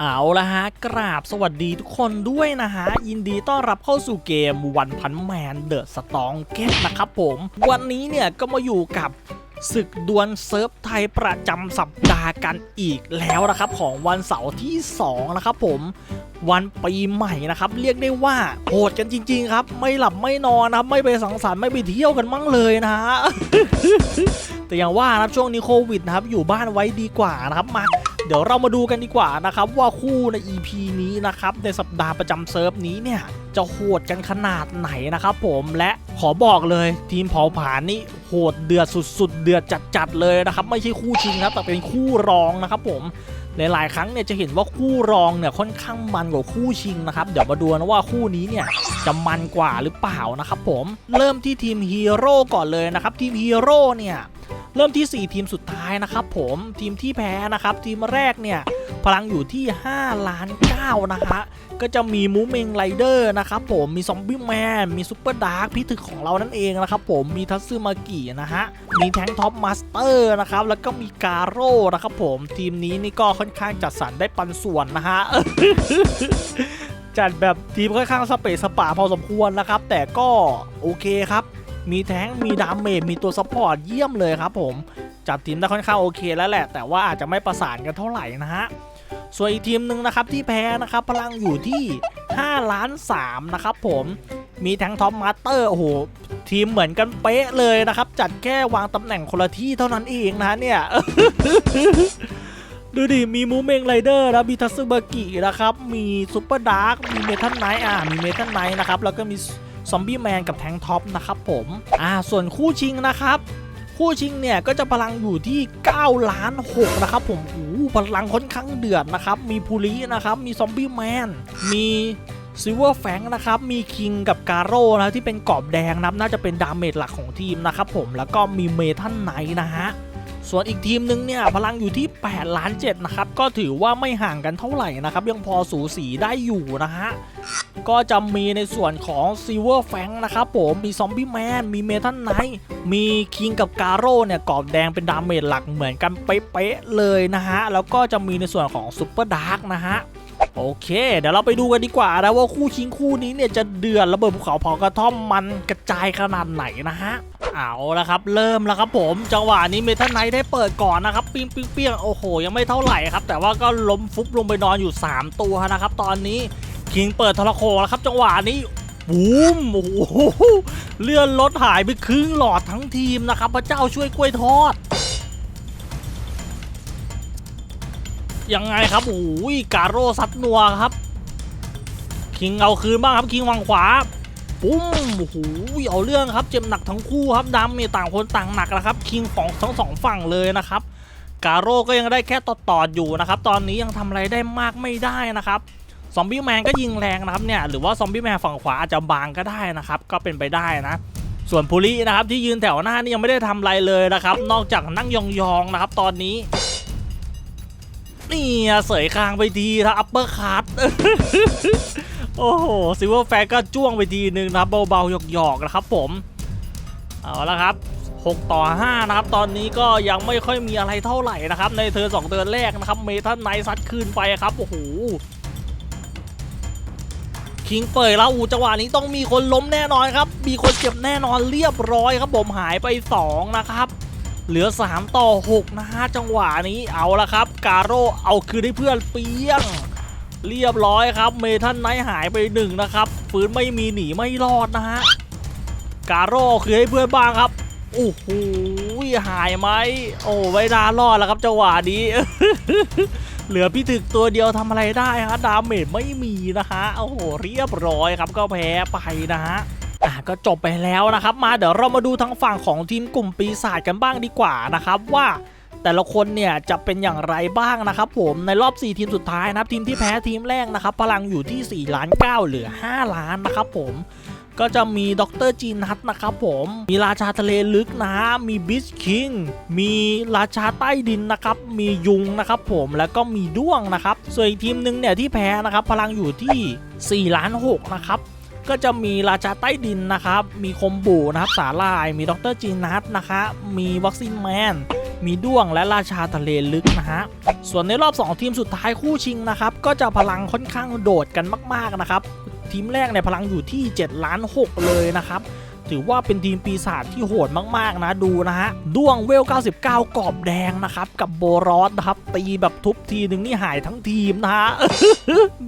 เอาละฮะ กราบสวัสดีทุกคนด้วยนะฮะ ยินดีต้อนรับเข้าสู่เกมวันพันแมนเดอะสตองเกตนะครับผม วันนี้เนี่ยก็มาอยู่กับศึกดวลเซิร์ฟไทยประจำสัปดาห์กันอีกแล้วนะครับของวันเสาร์ที่2นะครับผมวันปีใหม่นะครับ เรียกได้ว่าโหดกันจริง ๆ ครับ ไม่หลับไม่นอนนะครับ ไม่ไปสังสรรค์ไม่ไปเที่ยวกันมั่งเลยนะฮะแต่อย่างว่านะครับช่วงนี้โควิดนะครับอยู่บ้านไว้ดีกว่านะครับมา เดี๋ยวเรามาดูกันดีกว่านะครับว่าคู่ใน EP นี้นะครับในสัปดาห์ประจำเซิร์ฟนี้เนี่ยจะโหดกันขนาดไหนนะครับผมและขอบอกเลยทีมเผาผลาญนี่โหดเดือดสุด ๆ เดือดจัดๆเลยนะครับไม่ใช่คู่ชิงนะครับแต่เป็นคู่รองนะครับผมหลายๆครั้งเนี่ยจะเห็นว่าคู่รองเนี่ยค่อนข้างมันกว่าคู่ชิงนะครับเดี๋ยวมาดูนะว่าคู่นี้เนี่ยจะมันกว่าหรือเปล่านะครับผมเริ่มที่ทีมฮีโร่ก่อนเลยนะครับทีมฮีโร่เนี่ย เริ่มที่ 4 ทีมสุดท้ายนะครับผมทีมที่แพ้นะครับทีมแรกเนี่ยพลังอยู่ที่ 5 ล้าน9นะฮะก็จะมีมูเมงไรเดอร์นะครับผมมีซอมบี้แมนมีซูเปอร์ดาร์คพิถึกของเรานั่นเองนะครับผมมีทัซึมากินะฮะมีแทงท็อปมาสเตอร์นะครับแล้วก็มีกาโร่นะครับผมทีมนี้นี่ก็ค่อนข้างจัดสรรได้ปันส่วนนะฮะจัดแบบทีมค่อนข้างสเปซสปาพอสมควรนะครับ แต่ก็โอเคครับ มีแท้งมีดาเมจมีตัวซัพพอร์ตเยี่ยมเลยครับผมจัดทีมได้ค่อนข้างโอเคแล้วแหละ แต่ว่าอาจจะไม่ประสานกันเท่าไหร่นะฮะส่วนอีกทีมหนึ่งนะครับที่แพ้นะครับพลังอยู่ที่ 5 ล้าน3นะครับผมมีแทงท็อปมาสเตอร์โอ้โหทีมเหมือนกันเป๊ะเลยนะครับ จัดแค่วางตำแหน่งคนละที่เท่านั้นเองนะเนี่ยดูดิ มีมูเมงไรเดอร์แล้วมีทัสึบากินะครับ มีซูเปอร์ดาร์กมีเมทัลไนท์อ่ามีเมทัลไนท์นะครับ แล้วก็มี ซอมบี้แมนกับแทงท็อปนะครับผมอ่าส่วนคู่ชิงนะครับคู่ชิงเนี่ยก็จะพลังอยู่ที่ 9 ล้าน6นะครับผมโอ้พลังค่อนข้างเดือดนะครับ มีพูลินะครับ มีซอมบี้แมน มีซิลเวอร์แฟงนะครับ มีคิงกับกาโร่นะที่เป็นกรอบแดงนับน่าจะเป็นดาเมจหลักของทีมนะครับผม แล้วก็มีเมทัลไนท์นะฮะ ส่วนอีกทีมนึงเนี่ย พลังอยู่ที่ 8 ล้าน7นะครับ ก็ถือว่าไม่ห่างกันเท่าไหร่นะครับ ยังพอสูสีได้อยู่นะฮะ ก็จะมีในส่วนของ Silver f a n g นะครับผมมีซอมบี้แมนมีเมทัลไนท์มีคิงกับกาโร่เนี่ยกรอบแดงเป็นดาเมจหลักเหมือนกันเป๊ะๆเลยนะฮะ แล้วก็จะมีในส่วนของซูเปอร์ดาร์กนะฮะโอเค เดี๋ยวเราไปดูกันดีกว่านะว่าคู่ชิงคู่นี้เนี่ยจะเดือดระเบิดภูเขาเผากระท่อมมันกระจายขนาดไหนนะฮะเอาละครับ เริ่มแล้วครับผมจังหวะนี้เมทัลไนท์ได้เปิดก่อนนะครับปิ้งปิ้งเปี้ยงโอ้โห ยังไม่เท่าไหร่ครับ แต่ว่าก็ล้มฟุบลงไปนอนอยู่ 3 ตัวนะครับ ตอนนี้ คิงเปิดทรโคแล้วครับจังหวะนี้บูมโอ้โหเลื่อนรถหายไปครึ่งหลอดทั้งทีมนะครับ พระเจ้าช่วยกล้วยทอดยังไงครับโอ้ยกาโร่ซัดนัวครับ คิงเอาคืนบ้างครับคิงวางขวาปุ้มโอ้โหเอาเรื่องครับเจ็บหนักทั้งคู่ครับดำเนี่ยต่างคนต่างหนักแล้วครับ คิงของทั้งสองฝั่งเลยนะครับ กาโร่ก็ยังได้แค่ตอดตอดๆอยู่นะครับ ตอนนี้ยังทำอะไรได้มากไม่ได้นะครับ ซอมบี้แมนก็ยิงแรงนะครับเนี่ยหรือว่าซอมบี้แมนฝั่งขวาอาจจะบางก็ได้นะครับก็เป็นไปได้นะ ส่วนพูลินะครับที่ยืนแถวหน้านี่ยังไม่ได้ทำอะไรเลยนะครับ นอกจากนั่งยองๆนะครับ ตอนนี้นี่เสยคางไปทีนะอัปเปอร์คัตโอ้โหซิลเวอร์แฟก็จ้วงไปทีนึงนะครับเบาๆหยอกๆนะครับผมเอาละครับ 6 ต่อ 5 นะครับ ตอนนี้ก็ยังไม่ค่อยมีอะไรเท่าไหร่นะครับ ในเธอ2เตือนแรกนะครับ เมทัลไนท์ซัดคืนไปครับ โอ้โห คิงเปิดแล้วอูจังหวะนี้ต้องมีคนล้มแน่นอนครับ มีคนเจ็บแน่นอนเรียบร้อยครับผมหายไป 2 นะครับ เหลือ 3 ต่อ 6 นะฮะจังหวะนี้เอาละครับ กาโร่เอาคืนให้เพื่อนเปี้ยง เรียบร้อยครับ เมทัลไนท์หายไปหนึ่งนะครับฟื้นไม่มีหนีไม่รอดนะฮะกาโร่คือให้เพื่อนบ้างครับโอ้โหหายไหมโอ้ไม่น่ารอดแล้วครับจังหวะนี้ เหลือพี่ถึกตัวเดียวทำอะไรได้ฮะดาเมจไม่มีนะฮะโอ้โหเรียบร้อยครับก็แพ้ไปนะฮะอะก็จบไปแล้วนะครับ มาเดี๋ยวเรามาดูทางฝั่งของทีมกลุ่มปีศาจกันบ้างดีกว่านะครับว่าแต่ละคนเนี่ยจะเป็นอย่างไรบ้างนะครับผมในรอบ 4 ทีมสุดท้ายนะครับทีมที่แพ้ทีมแรกนะครับพลังอยู่ที่ 4 ล้าน 9 เหลือ 5 ล้านนะครับผม ก็จะมีดรจีนัทนะครับผม มีราชาทะเลลึกนะมีบิชคิง มีราชาใต้ดินนะครับ มียุงนะครับผม แล้วก็มีด้วงนะครับ ส่วนอีกทีมหนึ่งเนี่ยที่แพ้นะครับ พลังอยู่ที่4ล้าน6นะครับก็จะมีราชาใต้ดินนะครับ มีคมบูนะครับ สาลาย มีดรจีนัทนะคะ มีวัคซีนแมน มีด้วงและราชาทะเลลึกนะฮะ ส่วนในรอบ 2 ทีมสุดท้ายคู่ชิงนะครับ ก็จะพลังค่อนข้างโดดกันมาก ๆ นะครับ ทีมแรกเนี่ยพลังอยู่ที่7ล้าน6เลยนะครับถือว่าเป็นทีมปีศาจที่โหดมาก ๆ นะดูนะฮะด้วงเวล 99 กรอบแดงนะครับ กับโบรอสนะครับ ตีแบบทุบทีหนึ่งนี่หายทั้งทีมนะฮะ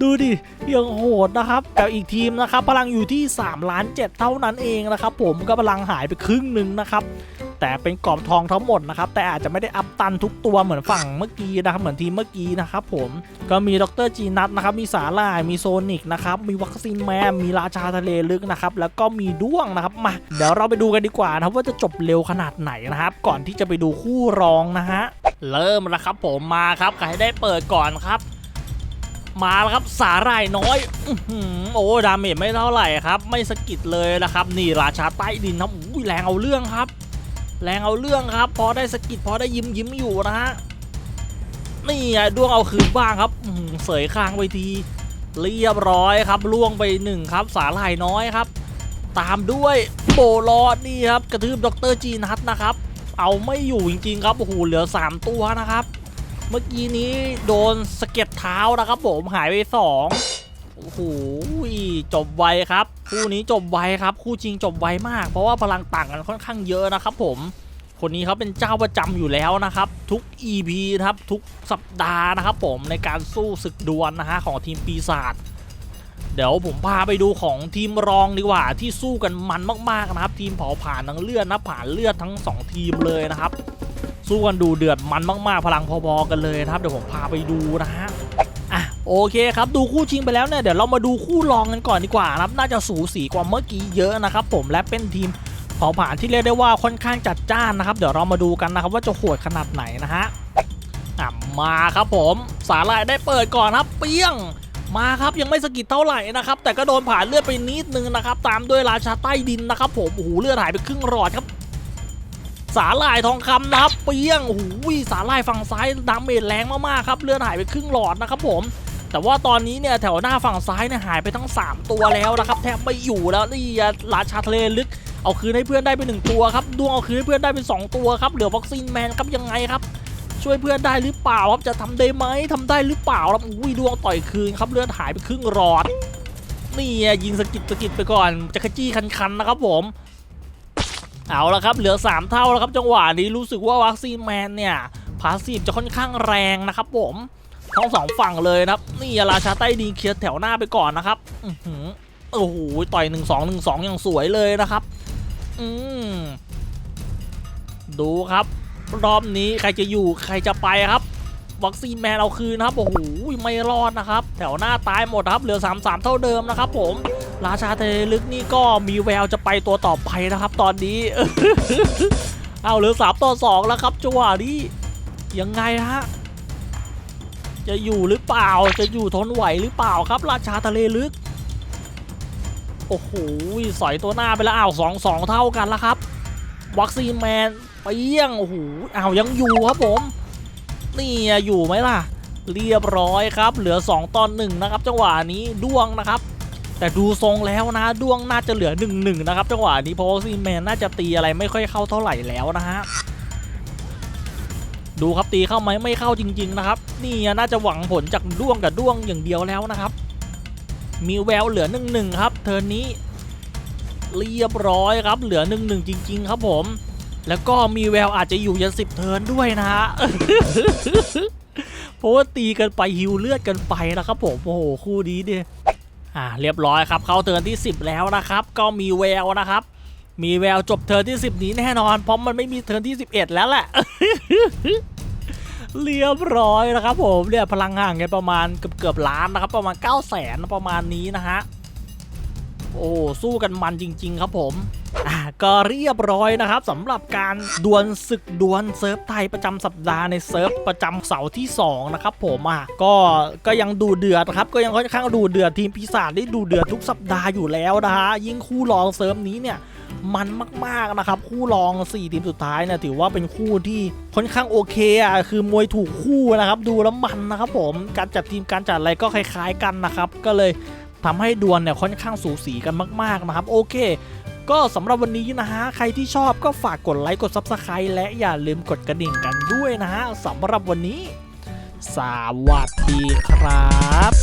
ดูดิยังโหดนะครับกับอีกทีมนะครับ พลังอยู่ที่3ล้าน7เท่านั้นเองนะครับ ผมก็พลังหายไปครึ่งหนึ่งนะครับ แต่เป็นกรอบทองทั้งหมดนะครับแต่อาจจะไม่ได้อัพตันทุกตัวเหมือนฝั่งเมื่อกี้นะครับเหมือนทีมเมื่อกี้นะครับผมก็มีดรจีนัทนะครับมีสาลายมีโซนิกนะครับมีวัคซีนแมนมีราชาทะเลลึกนะครับแล้วก็มีด้วงนะครับมาเดี๋ยวเราไปดูกันดีกว่านะครับว่าจะจบเร็วขนาดไหนนะครับก่อนที่จะไปดูคู่รองนะฮะเริ่มแล้วครับผมมาครับใครได้เปิดก่อนครับ มาแล้วครับสาหร่ายน้อยอโอ้ดาเมจไม่เท่าไหร่ครับ ไม่สกิดเลยนะครับ นี่ราชาใต้ดินครับอุ้ยแรงเอาเรื่องครับ แรงเอาเรื่องครับ พอได้สกิดพอได้ยิ้มยิ้มอยู่นะฮะนี่ไงดวงเอาคืนบ้างครับเสยคางไปที เรียบร้อยครับล่วงไปหนึ่งครับ สาหร่ายน้อยครับ ตามด้วยโบลอดนี่ครับกระทืบดรจีนัทนะครับ เอาไม่อยู่จริงๆครับโอ้โหเหลือ 3 ตัวนะครับ เมื่อกี้นี้โดนสะเก็ดเท้านะครับผมหายไปสอง โอ้โหจบไวครับ คู่นี้จบไวครับ คู่จริงจบไวมาก เพราะว่าพลังต่างกันค่อนข้างเยอะนะครับผมคนนี้เขาเป็นเจ้าประจำอยู่แล้วนะครับ ทุก EP นะครับทุกสัปดาห์นะครับผมในการสู้ศึกดวลนะฮะของทีมปีศาจเดี๋ยวผมพาไปดูของทีมรองดีกว่า ที่สู้กันมันมากๆนะครับ ทีมเผาผ่านทั้งเลือดนะผ่านเลือดทั้งสองทีมเลยนะครับ สู้กันดูเดือดมันมาก ๆ พลังพอๆกันเลยนะครับ เดี๋ยวผมพาไปดูนะฮะ โอเคครับดูคู่ชิงไปแล้วเนี่ยเดี๋ยวเรามาดูคู่รองกันก่อนดีกว่านะครับน่าจะสูสีกว่าเมื่อกี้เยอะนะครับผมและเป็นทีมเผาผ่านที่เรียกได้ว่าค่อนข้างจัดจ้านนะครับ เดี๋ยวเรามาดูกันนะครับว่าจะโหดขนาดไหนนะฮะมาครับผมสาลายได้เปิดก่อนครับ เปี้ยงมาครับยังไม่สะกิดเท่าไหร่นะครับ แต่ก็โดนผ่านเลือดไปนิดนึงนะครับ ตามด้วยราชาใต้ดินนะครับ ผมโอ้โหเลือดหายไปครึ่งหลอดครับ สาหร่ายทองคำนะครับ เปี้ยงโอ้โหสาหร่ายฝั่งซ้ายดาเมจแรงมากๆครับเลือดหายไปครึ่งหลอดนะครับผม แต่ว่าตอนนี้เนี่ยแถวหน้าฝั่งซ้ายเนี่ยหายไปทั้ง 3 ตัวแล้วนะครับแทบไม่อยู่แล้วนี่ราชาทะเลลึกเอาคืนให้เพื่อนได้ไปหนึ่งตัวครับดวงเอาคืนให้เพื่อนได้เป็นสองตัวครับเหลือวัคซีนแมนครับยังไงครับช่วยเพื่อนได้หรือเปล่าครับจะทำได้ไหมทำได้หรือเปล่าครับอุ้ยดวงต่อยคืนครับเลือดหายไปครึ่งหลอดนี่ยิงสะกิดสะกิดไปก่อนจะขจี้คันๆนะครับผมเอาละครับเหลือ 3 เท่าแล้วครับจังหวะนี้รู้สึกว่าวัคซีนแมนเนี่ยพาสีฟจะค่อนข้างแรงนะครับผม ทั้งสองฝั่งเลยนะครับนี่ราชาใต้ดินเคลียร์แถวหน้าไปก่อนนะครับอือหือโอ้โหต่อย1 2 1 2อย่างสวยเลยนะครับอืมดูครับ รอบนี้ใครจะอยู่ใครจะไปครับวัคซีนแมนเอาคืนนะครับโอ้โหไม่รอดนะครับ แถวหน้าตายหมดครับเหลือ 3 3 เท่าเดิมนะครับ ผม ราชาเทลึกนี่ก็มีแววจะไปตัวต่อไปนะครับ ตอนนี้ เอาเหลือสามต่อสองแล้วครับจังหวะนี้ยังไงฮะ จะอยู่หรือเปล่า จะอยู่ทนไหวหรือเปล่าครับ ราชาทะเลลึก โอ้โหสอยตัวหน้าไปแล้วอ้าวสองสองเท่ากันแล้วครับ วัคซีนแมนไปเปี้ยงโอ้โหอ้าวยังอยู่ครับผม นี่อยู่ไหมล่ะ เรียบร้อยครับ เหลือ 2ตอนหนึ่งนะครับจังหวะนี้ด้วงนะครับ แต่ดูทรงแล้วนะด้วงน่าจะเหลือ1นหนึ่งนะครับจังหวะนี้เพราะว่าซีนแมนน่าจะตีอะไรไม่ค่อยเข้าเท่าไหร่แล้วนะฮะ ดูครับตีเข้าไหมไม่เข้าจริง ๆ นะครับ นี่น่าจะหวังผลจากด้วงกับด้วงอย่างเดียวแล้วนะครับ มีแววเหลือ1นหนึ่งครับ เทิร์นนี้ เรียบร้อยครับ เหลือ1นหนึ่งจริง ๆ ครับผม แล้วก็มีแววอาจจะอยู่ยันสิบเทิร์นด้วยนะฮะเพราะว่าตีกันไปฮิวเลือดกันไปนะครับผมโอ้โหคู่นี้เนี่ยอ่าเรียบร้อยครับ เข้าเทิร์นที่ 10 แล้วนะครับ ก็มีแววนะครับ มีแววจบเทิร์นที่ 10 นี้แน่นอน เพราะมันไม่มีเทิร์นที่ 11 แล้วแหละ เรียบร้อยนะครับผมเนี่ยพลังห่างกันประมาณเกือบเกือบล้านนะครับประมาณ 9 0 0แสนประมาณนี้นะฮะโอ้สู้กันมันจริง ๆ ครับผมก็เรียบร้อยนะครับสำหรับการดวลศึกดวลเซิร์ฟไทยประจำสัปดาห์ในเซิร์ฟประจำเสาร์ที่ 2 นะครับผมอะก็ก็ยังดูเดือดครับก็ยังค่อนข้างดูเดือดทีมปีศาจได้ดูเดือดทุกสัปดาห์อยู่แล้วนะฮะยิ่งคู่รองเซิร์ฟนี้เนี่ย มันมากๆนะครับ คู่รอง 4 ทีมสุดท้ายนะถือว่าเป็นคู่ที่ค่อนข้างโอเคอะคือมวยถูกคู่นะครับ ดูแล้วมันนะครับผมการจัดทีมการจัดอะไรก็คล้ายๆกันนะครับ ก็เลยทำให้ดวลเนี่ยค่อนข้างสูสีกันมาก ๆนะครับ โอเค ก็สำหรับวันนี้นะฮะ ใครที่ชอบก็ฝากกดไลค์กดซับสไครต์และอย่าลืมกดกระดิ่งกันด้วยนะฮะสำหรับวันนี้ สวัสดีครับ